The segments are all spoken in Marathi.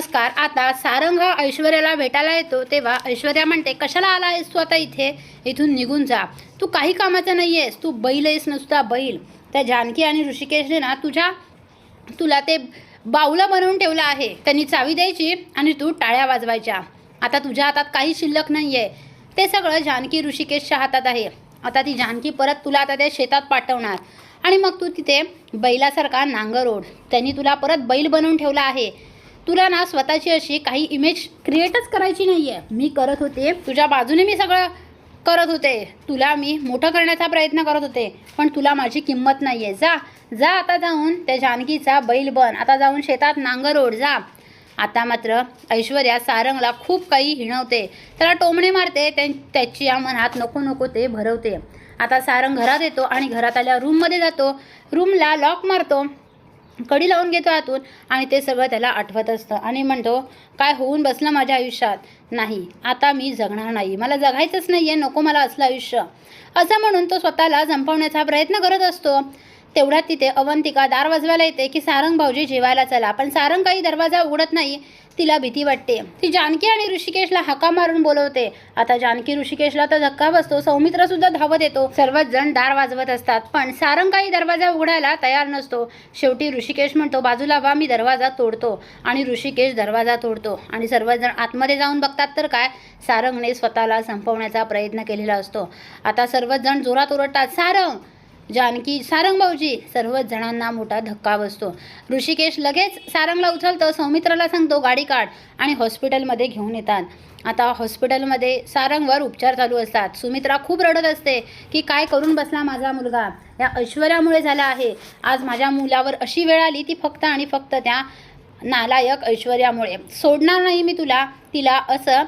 नमस्कार आता सारंग हा ऐश्वर्याला भेटायला येतो तेव्हा ऐश्वर्या म्हणते कशाला आला आहेस तू आता इथे? इथून निघून जा. तू काही कामाचा नाही आहेस तू बैल आहेस नुसता बैल. त्या जानकी आणि ऋषिकेशने ना तुझ्या तुला ते बाऊला बनवून ठेवलं आहे. त्यांनी चावी द्यायची आणि तू टाळ्या वाजवायच्या. आता तुझ्या हातात काही शिल्लक नाही आहे ते सगळं जानकी ऋषिकेशच्या हातात आहे. आता ती जानकी परत तुला आता त्या शेतात पाठवणार. आणि मग तू तिथे बैलासारखा नांगर ओढ. त्यांनी तुला परत बैल बनवून ठेवला आहे. तुला ना स्वतःची अशी काही इमेज क्रिएटच करायची नाही आहे मी करत होते. तुझ्या बाजूने मी सगळं करत होते. तुला मी मोठं करण्याचा प्रयत्न करत होते. पण तुला माझी किंमत नाही आहे जा. जा आता जाऊन त्या जानकीचा बैल बन. आता जाऊन शेतात नांगर ओढ. जा. आता मात्र ऐश्वर्या सारंगला खूप काही हिणवते. त्याला टोमणे मारते. त्या- त्याची या मनात नको नको ते भरवते. आता सारंग घरात येतो आणि घरात आल्या रूममध्ये जातो. रूमला लॉक मारतो. कडी लावून घेतो आतून आणि ते सगळं त्याला आठवत असतं. आणि म्हणतो काय होऊन बसलं माझ्या आयुष्यात? नाही आता मी जगणार नाही. मला जगायचंच नाही आहे नको मला असलं आयुष्य. असं म्हणून तो स्वतःला जंपवण्याचा प्रयत्न करत असतो. तेवढ्यात तिथे अवंतिका दार वाजवायला येते की सारंग भाऊजी जेवायला चला पण सारंग काही दरवाजा उघडत नाही तिला भीती वाटते. ती जानकी आणि ऋषिकेशला हाका मारून बोलवते. आता जानकी ऋषिकेशला तर धक्का बसतो सौमित्र सुद्धा धावत येतो. सर्वच जण दार वाजवत असतात पण सारंग काही दरवाजा उघडायला तयार नसतो. शेवटी ऋषिकेश म्हणतो बाजूला वा मी दरवाजा तोडतो. आणि ऋषिकेश दरवाजा तोडतो. आणि सर्वजण आतमध्ये जाऊन बघतात तर काय सारंगने स्वतःला संपवण्याचा प्रयत्न केलेला असतो. आता सर्वच जण जोरात ओरडतात सारंग जानकी सारंग भाऊजी सर्वच जणांना मोठा धक्का बसतो. ऋषिकेश लगेच सारंगला उचलतं सौमित्राला सांगतो गाडी काढ. आणि हॉस्पिटलमध्ये घेऊन येतात. आता हॉस्पिटलमध्ये सारंगवर उपचार चालू असतात. सुमित्रा खूप रडत असते की काय करून बसला माझा मुलगा? या ऐश्वर्यामुळे झाला आहे. आज माझ्या मुलावर अशी वेळ आली ती फक्त आणि फक्त त्या नालायक ऐश्वर्यामुळे. सोडणार नाही मी तुला तिला असं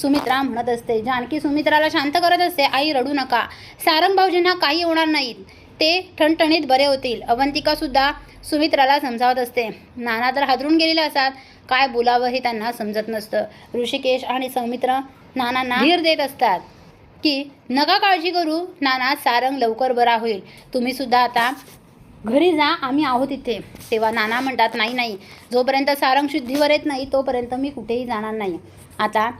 सुमित्रा म्हणत असते. जानकी सुमित्राला शांत करत असते आई रडू नका. सारंग भाऊजींना काही होणार नाही. ते ठणठणीत बरे होतील. अवंतिका सुद्धा सुमित्राला समजावत असते. नाना तर हादरून गेलेले असतात. काय बोलावं हे त्यांना समजत नसतं. ऋषिकेश आणि सौमित्र नानांना धीर देत असतात की नका काळजी करू. नाना सारंग लवकर बरा होईल. तुम्ही सुद्धा आता घरी जा. आम्ही आहोत इथे. तेव्हा नाना म्हणतात नाही नाही. जोपर्यंत सारंग शुद्धीवर येत नाही तोपर्यंत मी कुठेही जाणार नाही. आता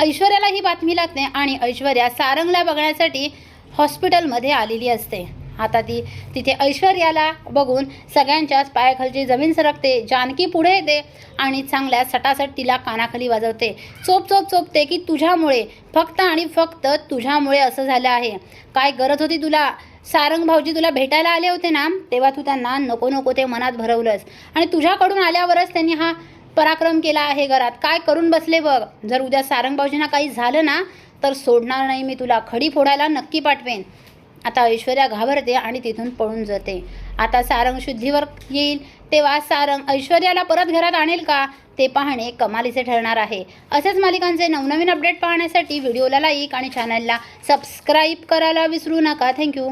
ऐश्वर्याला ही बातमी लागते आणि ऐश्वर्या सारंगला बघण्यासाठी हॉस्पिटलमध्ये आलेली असते. आता ती तिथे ऐश्वर्याला बघून सगळ्यांच्याच पायाखालची जमीन सरकते जानकी पुढे येते आणि चांगल्या सटासट तिला कानाखाली वाजवते. चोप चोप चोपते की तुझ्यामुळे फक्त आणि फक्त तुझ्यामुळे असं झालं आहे. काय गरज होती तुला? सारंग भाऊजी तुला भेटायला आले होते ना? तेव्हा तू त्यांना नको नको ते मनात भरवलंस. आणि तुझ्याकडून आल्यावरच त्यांनी हा पराक्रम केला आहे घरात. काय करून बसले बघ. जर उद्या सारंग भाऊजींना काही झालं ना तर सोडणार नाही मी तुला. खडी फोडायला नक्की पाठवेन. आता ऐश्वर्या घाबरते आणि तिथून पळून जाते. आता सारंग शुद्धीवर येईल तेव्हा सारंग ऐश्वर्याला परत घरात आणेल का? ते पाहणे कमालीचे ठरणार आहे. असेच मालिकांचे नवनवीन अपडेट पाहण्यासाठी व्हिडिओला लाईक आणि चॅनलला सबस्क्राईब करायला विसरू नका. थँक्यू